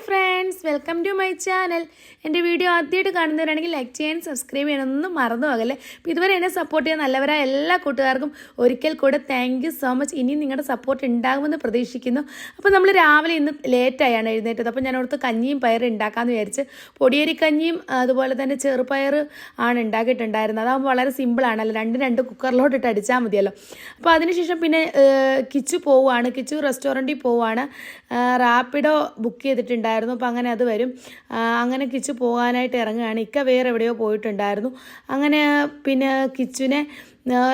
friend. Friends welcome to my channel എന്റെ video ആദ്യമായിട്ട് കാണുന്നവരാണെങ്കിൽ ലൈക്ക് ചെയ്യാൻ സബ്സ്ക്രൈബ് ചെയ്യണമെന്നൊന്നും മറന്നു പോകല്ലേ. അപ്പോൾ ഇതുവരെ എന്നെ സപ്പോർട്ട് ചെയ്യാൻ നല്ലവരായ എല്ലാ കൂട്ടുകാർക്കും ഒരിക്കൽ കൂടെ താങ്ക് യു സോ മച്ച് ഇനിയും നിങ്ങളുടെ സപ്പോർട്ട് ഉണ്ടാകുമെന്ന് പ്രതീക്ഷിക്കുന്നു. അപ്പോൾ നമ്മൾ രാവിലെ ഇന്ന് ലേറ്റായാണ് എഴുന്നേറ്റത്. അപ്പോൾ ഞാൻ ഓർത്ത് കഞ്ഞിയും പയർ ഉണ്ടാക്കാമെന്ന് വിചാരിച്ച് പൊടിയരി കഞ്ഞിയും അതുപോലെ തന്നെ ചെറുപയർ ആണ് ഉണ്ടാക്കിയിട്ടുണ്ടായിരുന്നത്. അതാകുമ്പോൾ വളരെ സിമ്പിളാണല്ലോ രണ്ട് രണ്ട് കുക്കറിലോട്ടിട്ട് അടിച്ചാൽ മതിയല്ലോ. അപ്പോൾ അതിനുശേഷം പിന്നെ കിച്ചു പോവുകയാണ് കിച്ചു റെസ്റ്റോറന്റിൽ പോവുകയാണ് റാപ്പിഡോ ബുക്ക് ചെയ്തിട്ടുണ്ടായിരുന്നു. അപ്പോൾ അങ്ങനെ അത് വരും. അങ്ങനെ കിച്ചു പോകാനായിട്ട് ഇറങ്ങുകയാണ്. ഇക്ക വേറെ എവിടെയോ പോയിട്ടുണ്ടായിരുന്നു. അങ്ങനെ പിന്നെ കിച്ചുവിനെ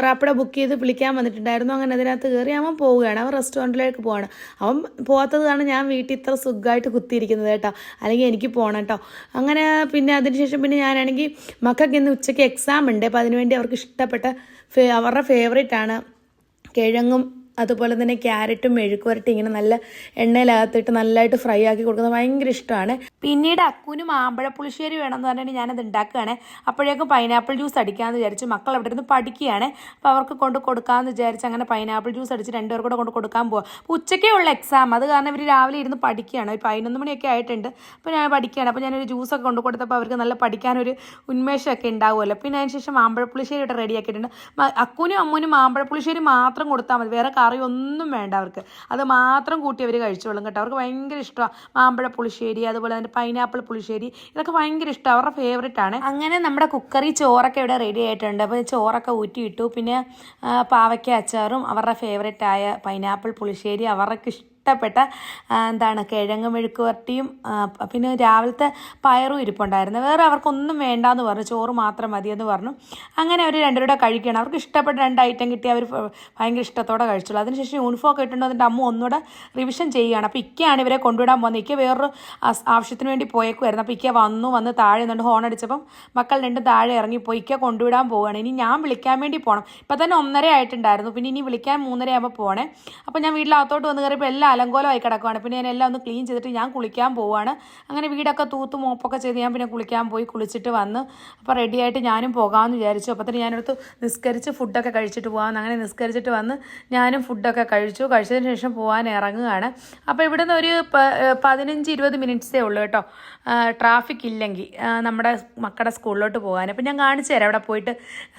റാപ്പിടെ ബുക്ക് ചെയ്ത് വിളിക്കാൻ വന്നിട്ടുണ്ടായിരുന്നു. അങ്ങനെ അതിനകത്ത് കയറി അവൻ പോവുകയാണ്. അവൻ റെസ്റ്റോറന്റിലേക്ക് പോവാണ്. അവൻ പോകാത്തത് കാരണം ഞാൻ വീട്ടിൽ ഇത്ര സുഖമായിട്ട് കുത്തിയിരിക്കുന്നത് കേട്ടോ. അല്ലെങ്കിൽ എനിക്ക് പോകണം കേട്ടോ. അങ്ങനെ പിന്നെ അതിനുശേഷം പിന്നെ ഞാനാണെങ്കിൽ മക്കൾക്ക് ഇന്ന് ഉച്ചയ്ക്ക് എക്സാം ഉണ്ട്. അപ്പോൾ അതിനുവേണ്ടി അവർക്ക് ഇഷ്ടപ്പെട്ട അവരുടെ ഫേവറേറ്റ് ആണ്. കിഴങ്ങും അതുപോലെ തന്നെ ക്യാരറ്റും മെഴുക്കുവരട്ടി ഇങ്ങനെ നല്ല എണ്ണയിലകത്തിട്ട് നല്ലതായിട്ട് ഫ്രൈ ആക്കി കൊടുക്കുന്നത് ഭയങ്കര ഇഷ്ടമാണ്. പിന്നീട് അക്കൂനും ആമ്പഴപ്പുളിശ്ശേരി പുളിശ്ശേരി വേണമെന്ന് പറഞ്ഞിട്ട് ഞാനത് ഉണ്ടാക്കുകയാണ്. അപ്പോഴേക്കും പൈനാപ്പിൾ ജ്യൂസ് അടിക്കാമെന്ന് വിചാരിച്ചു. മക്കൾ അവിടെ ഇരുന്ന് പഠിക്കുകയാണ്. അപ്പോൾ അവർക്ക് കൊണ്ട് കൊടുക്കാമെന്ന് വിചാരിച്ച് അങ്ങനെ പൈനാപ്പിൾ ജ്യൂസ് അടിച്ച് രണ്ടുപേർ കൂടെ കൊണ്ട് കൊടുക്കാൻ പോവാം. അപ്പോൾ ഉച്ചയ്ക്കേ ഉള്ള എക്സാം അത് കാരണം ഇവർ രാവിലെ ഇരുന്ന് പഠിക്കുകയാണ്. ഒരു പതിനൊന്ന് മണിയൊക്കെ ആയിട്ടുണ്ട്. അപ്പോൾ ഞാൻ പഠിക്കുകയാണ്. അപ്പോൾ ഞാനൊരു ജ്യൂസൊക്കെ കൊണ്ട് കൊടുത്തപ്പോൾ അവർക്ക് നല്ല പഠിക്കാനൊരു ഉന്മേഷമൊക്കെ ഉണ്ടാവുമല്ലോ. പിന്നെ അതിനുശേഷം ശേഷം മാമ്പഴ പുളിശ്ശേരി ഇവിടെ റെഡിയാക്കിയിട്ടുണ്ട് അക്കൂനും അമ്മൂനും മാമ്പഴ പുളിശ്ശേരി മാത്രം കൊടുത്താൽ മതി. വേറെ കറി ഒന്നും വേണ്ട അവർക്ക്. അത് മാത്രം കൂട്ടി അവർ കഴിച്ചോളും കേട്ടോ. അവർക്ക് ഭയങ്കര ഇഷ്ടമാണ് മാമ്പഴ പുളിശ്ശേരി അതുപോലെ തന്നെ പൈനാപ്പിൾ പുളിശ്ശേരി ഇതൊക്കെ ഭയങ്കര ഇഷ്ടമാണ് അവരുടെ ഫേവറേറ്റ് ആണ്. അങ്ങനെ നമ്മുടെ കുക്കറി ചോറൊക്കെ ഇവിടെ റെഡി ആയിട്ടുണ്ട്. അപ്പോൾ ചോറൊക്കെ ഊറ്റിയിട്ടു. പിന്നെ പാവയ്ക്ക അച്ചാറും അവരുടെ ഫേവറേറ്റ് ആയ പൈനാപ്പിൾ പുളിശ്ശേരി അവർക്ക് ഇഷ്ടപ്പെട്ട എന്താണ് കിഴങ്ങ് മെഴുക്ക് വരട്ടിയും പിന്നെ രാവിലത്തെ പയറും ഇരിപ്പുണ്ടായിരുന്നു. വേറെ അവർക്കൊന്നും വേണ്ടാന്ന് പറഞ്ഞു. ചോറ് മാത്രം മതിയെന്ന് പറഞ്ഞു. അങ്ങനെ അവർ രണ്ടുപേരുടെ കഴിക്കണം അവർക്ക് ഇഷ്ടപ്പെട്ട രണ്ട് ഐറ്റം കിട്ടി അവർ ഭയങ്കര ഇഷ്ടത്തോടെ കഴിച്ചുള്ളൂ. അതിനുശേഷം യൂണിഫോം ഒക്കെ ഇട്ടുണ്ടോ അതിന്റെ അമ്മ ഒന്നുകൂടെ റിവിഷൻ ചെയ്യുകയാണ്. അപ്പോൾ ഇക്കയാണ് ഇവരെ കൊണ്ടുവിടാൻ പോകുന്നത്. ഇക്ക വേറൊരു ആവശ്യത്തിന് വേണ്ടി പോയേക്കുമായിരുന്നു അപ്പോൾ ഇക്ക വന്നു വന്ന് താഴെ നിന്നുകൊണ്ട് ഹോൺ അടിച്ചപ്പം മക്കൾ രണ്ടും താഴെ ഇറങ്ങിപ്പോയി ഇക്ക കൊണ്ടുവിടാൻ പോവുകയാണ്. ഇനി ഞാൻ വിളിക്കാൻ വേണ്ടി പോകണം ഇപ്പം തന്നെ ഒന്നര ആയിട്ടുണ്ടായിരുന്നു. പിന്നെ ഇനി വിളിക്കാൻ മൂന്നര ആകുമ്പോൾ പോകണേ അപ്പോൾ ഞാൻ വീട്ടിലകത്തോട്ട് വന്ന് കയറിയപ്പോൾ എല്ലാം അലങ്കോലമായി കിടക്കുവാണ്. പിന്നെ ഞാൻ എല്ലാം ഒന്ന് ക്ലീൻ ചെയ്തിട്ട് ഞാൻ കുളിക്കാൻ പോവാണ്. അങ്ങനെ വീടൊക്കെ തൂത്ത് മോപ്പൊക്കെ ചെയ്ത് ഞാൻ പിന്നെ കുളിക്കാൻ പോയി കുളിച്ചിട്ട് വന്ന് അപ്പോൾ റെഡിയായിട്ട് ഞാനും പോകാമെന്ന് വിചാരിച്ചു. അപ്പോൾ തന്നെ ഞാനടുത്ത് നിസ്കരിച്ച് ഫുഡൊക്കെ കഴിച്ചിട്ട് പോകാമെന്ന് അങ്ങനെ നിസ്കരിച്ചിട്ട് വന്ന് ഞാനും ഫുഡൊക്കെ കഴിച്ചു. കഴിച്ചതിന് ശേഷം പോകാൻ ഇറങ്ങുകയാണ് അപ്പോൾ ഇവിടുന്ന് ഒരു പതിനഞ്ച് ഇരുപത് മിനിറ്റ്സേ ഉള്ളൂ കേട്ടോ. ട്രാഫിക് ഇല്ലെങ്കിൽ നമ്മുടെ മക്കളുടെ സ്കൂളിലോട്ട് പോകാൻ. അപ്പോൾ ഞാൻ കാണിച്ചു തരാം. അവിടെ പോയിട്ട്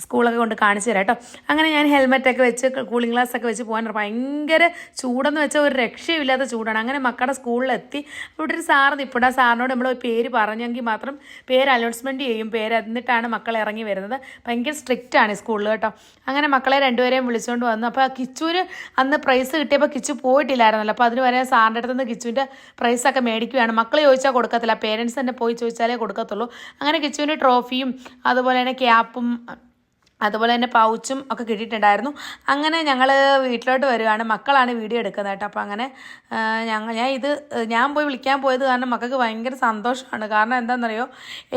സ്കൂളൊക്കെ കൊണ്ട് കാണിച്ചു തരാം കേട്ടോ. അങ്ങനെ ഞാൻ ഹെൽമെറ്റൊക്കെ വെച്ച് കൂളിംഗ് ഗ്ലാസ് ഒക്കെ വെച്ച് പോകാൻ. ഭയങ്കര ചൂടെന്ന് വെച്ചാൽ ഒരു രക്ഷയില്ലാത്ത ചൂടാണ്. അങ്ങനെ മക്കളുടെ സ്കൂളിലെത്തി. ഇവിടെ ഒരു സാറ് നിൽപ്പുണ്ട് ആ സാറിനോട് നമ്മൾ പേര് പറഞ്ഞെങ്കിൽ മാത്രം പേര് അനൗൺസ്മെന്റ് ചെയ്യും പേര് എന്നിട്ടാണ് മക്കൾ ഇറങ്ങി വരുന്നത്. ഭയങ്കര സ്ട്രിക്റ്റ് ആണ് സ്കൂളിൽ കേട്ടോ. അങ്ങനെ മക്കളെ രണ്ടുപേരെയും വിളിച്ചുകൊണ്ട് വന്നു. അപ്പോൾ കിച്ചുവിന് അന്ന് പ്രൈസ് കിട്ടിയപ്പോൾ കിച്ചു പോയിട്ടില്ലായിരുന്നല്ലോ. അപ്പോൾ അതിന് വരെ സാറിന്റെ അടുത്ത് നിന്ന് കിച്ചുവിന്റെ പ്രൈസൊക്കെ മേടിക്കുകയാണ്. മക്കൾ ചോദിച്ചാൽ കൊടുക്കത്തില്ല. പേരൻസ് തന്നെ പോയി ചോദിച്ചാലേ കൊടുക്കത്തുള്ളൂ. അങ്ങനെ കിച്ചുവിന്റെ ട്രോഫിയും അതുപോലെ തന്നെ ക്യാപ്പും അതുപോലെ തന്നെ പൗച്ചും ഒക്കെ കിട്ടിയിട്ടുണ്ടായിരുന്നു. അങ്ങനെ ഞങ്ങൾ വീട്ടിലോട്ട് വരികയാണ് മക്കളാണ് വീഡിയോ എടുക്കുന്നത് കേട്ടോ. അപ്പോൾ അങ്ങനെ ഞങ്ങൾ ഞാൻ ഇത് ഞാൻ പോയി വിളിക്കാൻ പോയത് കാരണം മക്കൾക്ക് ഭയങ്കര സന്തോഷമാണ്. കാരണം എന്താണെന്നറിയോ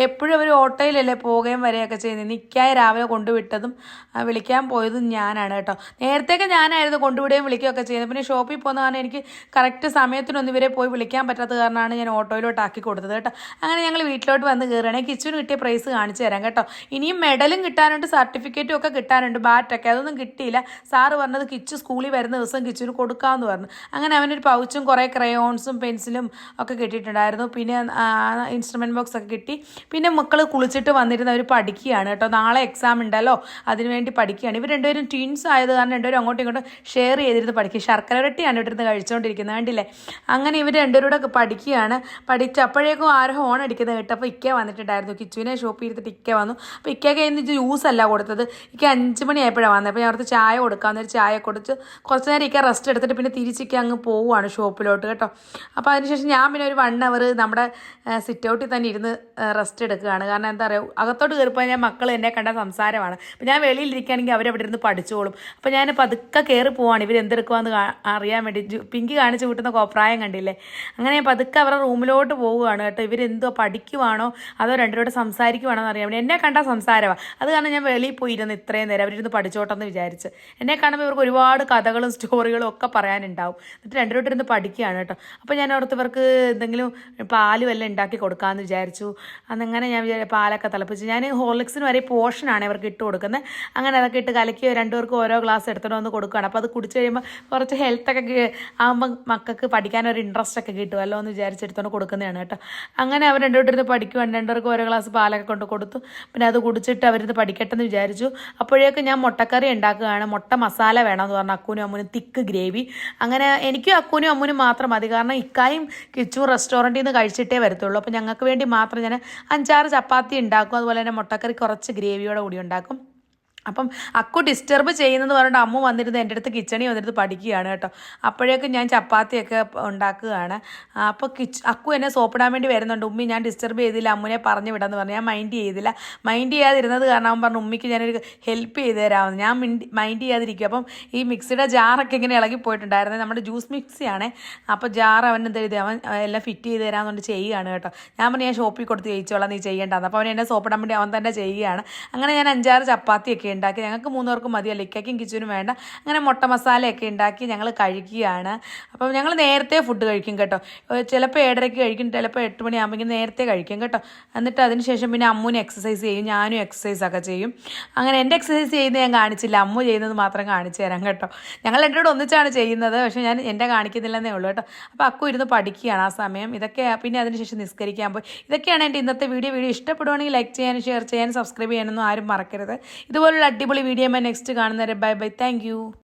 എപ്പോഴും അവർ ഓട്ടോയിലല്ലേ പോവുകയും വരികയൊക്കെ ചെയ്യുന്നത്. നിൽക്കായി രാവിലെ കൊണ്ടുവിട്ടതും വിളിക്കാൻ പോയതും ഞാനാണ് കേട്ടോ. നേരത്തെയൊക്കെ ഞാനായിരുന്നു കൊണ്ടുവിടുകയും വിളിക്കുകയൊക്കെ ചെയ്യുന്നത്. പിന്നെ ഷോപ്പിൽ പോകുന്ന കാരണം എനിക്ക് കറക്റ്റ് സമയത്തിനൊന്നും ഇവരെ പോയി വിളിക്കാൻ പറ്റാത്ത കാരണമാണ് ഞാൻ ഓട്ടോയിലോട്ട് ആക്കി കൊടുത്തത് കേട്ടോ. അങ്ങനെ ഞങ്ങൾ വീട്ടിലോട്ട് വന്ന് കയറുകയാണെങ്കിൽ കിച്ചുവിന് കിട്ടിയ പ്രൈസ് കാണിച്ചു തരാം കേട്ടോ. ഇനിയും മെഡലും കിട്ടാനുണ്ട് സർട്ടിഫിക്കറ്റും ഒക്കെ കിട്ടാനുണ്ട് ബാറ്റൊക്കെ. അതൊന്നും കിട്ടിയില്ല. സാറ് പറഞ്ഞത് കിച്ചു സ്കൂളിൽ വരുന്ന ദിവസം കിച്ചുവിന് കൊടുക്കാമെന്ന് പറഞ്ഞു. അങ്ങനെ അവനൊരു പൗച്ചും കുറേ ക്രയോൺസും പെൻസിലും ഒക്കെ കിട്ടിയിട്ടുണ്ടായിരുന്നു. പിന്നെ ഇൻസ്ട്രുമെന്റ് ബോക്സ് ഒക്കെ കിട്ടി. പിന്നെ മക്കൾ കുളിച്ചിട്ട് വന്നിരുന്ന അവർ പഠിക്കുകയാണ് കേട്ടോ. നാളെ എക്സാം ഉണ്ടല്ലോ. അതിനുവേണ്ടി പഠിക്കുകയാണ്. ഇവർ രണ്ടുപേരും ട്വിൻസ് ആയത് കാരണം രണ്ടുപേരും അങ്ങോട്ടും ഇങ്ങോട്ടും ഷെയർ ചെയ്തിരുന്ന് പഠിക്കും ശർക്കര വരട്ടിയാണ് ഇവിടെ കഴിച്ചുകൊണ്ടിരിക്കുന്നത് കണ്ടില്ലേ? അങ്ങനെ ഇവർ രണ്ടുപേരും കൂടെ പഠിക്കുകയാണ്. പഠിച്ച് അപ്പോഴേക്കും ആരോ ഹോൺ അടിക്കുന്നത് കേട്ടപ്പോൾ ഇക്ക വന്നിട്ടുണ്ടായിരുന്നു. കിച്ചുവിനെ ഷോപ്പിൽ ഇരുത്തിട്ട് ഇക്ക വന്നു. അപ്പോൾ ഇക്കയ്ക്ക് ഇന്ന് ജ്യൂസ് അല്ല കൊടുത്തത്. ഇക്ക അഞ്ച് മണിയായപ്പോഴാണ് വന്നത്. അപ്പോൾ ഞാൻ അവർക്ക് ചായ കൊടുക്കാമെന്ന് ഒരു ചായ കൊടുത്ത് കുറച്ച് നേരം ഇരിക്കാൻ റെസ്റ്റ് എടുത്തിട്ട് പിന്നെ തിരിച്ചിരിക്കുക അങ്ങ് പോവുകയാണ് ഷോപ്പിലോട്ട് കേട്ടോ. അപ്പോൾ അതിനുശേഷം ഞാൻ പിന്നെ ഒരു വൺ അവർ നമ്മുടെ സിറ്റ് ഔട്ടിൽ തന്നെ ഇരുന്ന് റെസ്റ്റ് എടുക്കുകയാണ്. കാരണം എന്താ പറയുക അകത്തോട്ട് കയറിപ്പോൾ ഞാൻ മക്കൾ എന്നെ കണ്ട സംസാരമാണ്. അപ്പോൾ ഞാൻ വെളിയിലിരിക്കുകയാണെങ്കിൽ അവരവിടെ ഇരുന്ന് പഠിച്ചോളും. അപ്പോൾ ഞാൻ പതുക്കെ കയറി പോവാണ്. ഇവർ എന്തെടുക്കുവാന്ന് അറിയാൻ വേണ്ടി. പിങ്കി കാണിച്ച് കൂട്ടുന്ന കോപ്രായം കണ്ടില്ലേ? അങ്ങനെ ഞാൻ പതുക്കെ അവരുടെ റൂമിലോട്ട് പോവുകയാണ് കേട്ടോ. ഇവരെന്തോ പഠിക്കുവാണോ? അതോ രണ്ടുപേരോട് സംസാരിക്കുവാണോ എന്ന് അറിയാൻ വേണ്ടി. എന്നെ കണ്ട സംസാരമാണ് അത് കാരണം ഞാൻ വെളിയിൽ പോയി ഇരുന്ന് ഇത്രയും നേരം. അവരിരുന്ന് പഠിച്ചോട്ടെന്ന് വിചാരിച്ച്. എന്നെ കാണുമ്പോൾ ഇവർക്ക് ഒരുപാട് കഥകളും സ്റ്റോറികളും ഒക്കെ പറയാനുണ്ടാവും. എന്നിട്ട് രണ്ടുപേരും ഇരുന്ന് പഠിക്കുകയാണ് കേട്ടോ. അപ്പോൾ ഞാൻ ഓർത്ത് ഇവർക്ക് എന്തെങ്കിലും പാൽ വല്ലതും ഉണ്ടാക്കി കൊടുക്കാമെന്ന് വിചാരിച്ചു. അന്നങ്ങനെ ഞാൻ വിചാരിച്ചു പാലൊക്കെ തിളപ്പിച്ച് ഞാൻ ഹോർലിക്സിന് വരെ പോർഷനാണ് ഇവർക്ക് ഇട്ട് കൊടുക്കുന്നത്. അങ്ങനെ അതൊക്കെ ഇട്ട് കലക്കി രണ്ടുപേർക്കും ഓരോ ഗ്ലാസ് എടുത്തിട്ട് വന്ന് കൊടുക്കുകയാണ്. അപ്പോൾ അത് കുടിച്ച് കഴിയുമ്പോൾ കുറച്ച് ഹെൽത്തൊക്കെ ആകുമ്പോൾ മക്കൾക്ക് പഠിക്കാൻ ഒരു ഇൻട്രസ്റ്റ് ഒക്കെ കിട്ടുമല്ലോ എന്ന് വിചാരിച്ചെടുത്തോണ്ട് കൊടുക്കുന്നതാണ് കേട്ടോ. അങ്ങനെ അവർ രണ്ടുപേരും പഠിക്കുവാണ്. രണ്ടുപേർക്ക് ഓരോ ഗ്ലാസ് പാലൊക്കെ കൊണ്ട് കൊടുത്തു. പിന്നെ അത് കുടിച്ചിട്ട് അവരിത് പഠിക്കട്ടെ എന്ന് വിചാരിച്ചു. അപ്പോഴേക്കും ഞാൻ മുട്ടക്കറി ഉണ്ടാക്കുകയാണ്. മുട്ട മസാല വേണമെന്ന് പറഞ്ഞു. അക്കൂനും അമ്മൂനും തിക്ക് ഗ്രേവി. അങ്ങനെ എനിക്കും അക്കൂനും അമ്മൂനും മാത്രം മതി. കാരണം ഇക്കായും കിച്ചു റെസ്റ്റോറന്റിൽ നിന്ന് കഴിച്ചിട്ടേ വരത്തുള്ളൂ. അപ്പോൾ ഞങ്ങൾക്ക് വേണ്ടി മാത്രം ഞാൻ അഞ്ചാറ് ചപ്പാത്തി ഉണ്ടാക്കും. അതുപോലെ തന്നെ മുട്ടക്കറി കുറച്ച് ഗ്രേവിയോടെ കൂടി ഉണ്ടാക്കും. അപ്പം അക്കു ഡിസ്റ്റർബ് ചെയ്യുന്നത് പറഞ്ഞിട്ട് അമ്മ വന്നിരുന്ന് എന്റെ അടുത്ത് കിച്ചണിൽ വന്നിരുന്ന് പഠിക്കുകയാണ് കേട്ടോ. അപ്പോഴേക്കും ഞാൻ ചപ്പാത്തിയൊക്കെ ഉണ്ടാക്കുകയാണ്. അപ്പോൾ കിച്ച് അക്കു എന്നെ സോപ്പിടാൻ വേണ്ടി വരുന്നുണ്ട്. ഉമ്മി ഞാൻ ഡിസ്റ്റർബ് ചെയ്തില്ല. അമ്മുനെ പറഞ്ഞു വിടാന്ന് പറഞ്ഞു. ഞാൻ മൈൻഡ് ചെയ്തില്ല. മൈൻഡ് ചെയ്യാതിരുന്നത് കാരണം അവൻ പറഞ്ഞു ഉമ്മിക്ക് ഞാനൊരു ഹെൽപ്പ് ചെയ്ത് തരാമെന്ന്. ഞാൻ മൈൻഡ് ചെയ്യാതിരിക്കും അപ്പം ഈ മിക്സിയുടെ ജാറൊക്കെ ഇങ്ങനെ ഇളകി പോയിട്ടുണ്ടായിരുന്നത് നമ്മുടെ ജ്യൂസ് മിക്സിയാണേ അപ്പോൾ ജാർ അവൻ എന്ത് ചെയ്ത്? അവൻ എല്ലാം ഫിറ്റ് ചെയ്ത് തരാമെന്നുകൊണ്ട് ചെയ്യുകയാണ് കേട്ടോ. ഞാൻ പറഞ്ഞു ഞാൻ ഷോപ്പിൽ കൊടുത്ത് ചെയ്യിച്ചോളാം നീ ചെയ്യേണ്ടതെന്ന്. അപ്പോൾ അവൻ എന്നെ സോപ്പിടാൻ വേണ്ടി അവൻ തന്നെ ചെയ്യുകയാണ്. അങ്ങനെ ഞാൻ അഞ്ചാറ് ചപ്പാത്തിയൊക്കെ ഉണ്ടാക്കി. ഞങ്ങൾക്ക് മൂന്നുപേർക്കും മതിയല്ല. ഇക്കയ്ക്കും കിച്ചനും വേണ്ട. അങ്ങനെ മുട്ട മസാലയൊക്കെ ഉണ്ടാക്കി ഞങ്ങൾ കഴിക്കുകയാണ്. അപ്പം ഞങ്ങൾ നേരത്തെ ഫുഡ് കഴിക്കും കേട്ടോ. ചിലപ്പോൾ ഏഴരയ്ക്ക് കഴിക്കും ചിലപ്പോൾ എട്ട് മണിയാകുമ്പോൾ നേരത്തെ കഴിക്കും കേട്ടോ. എന്നിട്ട് അതിന് ശേഷം പിന്നെ അമ്മുവിന് എക്സസൈസ് ചെയ്യും ഞാനും എക്സസൈസ് ഒക്കെ ചെയ്യും. അങ്ങനെ എന്റെ എക്സസൈസ് ചെയ്യുന്നത് ഞാൻ കാണിച്ചില്ല. അമ്മു ചെയ്യുന്നത് മാത്രം കാണിച്ചു തരാം കേട്ടോ. ഞങ്ങൾ എന്റെ കൂടെ ഒന്നിച്ചാണ് ചെയ്യുന്നത്. പക്ഷേ ഞാൻ എന്റെ കാണിക്കുന്നില്ലെന്നേ ഉള്ളൂ കേട്ടോ. അപ്പോൾ അക്കു ഇരുന്ന് പഠിക്കുകയാണ് ആ സമയം. ഇതൊക്കെ പിന്നെ അതിനുശേഷം നിസ്കരിക്കാൻ പോയി. ഇതൊക്കെയാണ് എന്റെ ഇന്നത്തെ വീഡിയോ. വീഡിയോ ഇഷ്ടപ്പെടുവാണെങ്കിൽ ലൈക്ക് ചെയ്യാനും ഷെയർ ചെയ്യാനും സബ്സ്ക്രൈബ് ചെയ്യാനൊന്നും ആരും മറക്കരുത്. അടിപൊളി വീഡിയോ നെക്സ്റ്റ് കാണുന്നവരെ. Bye bye thank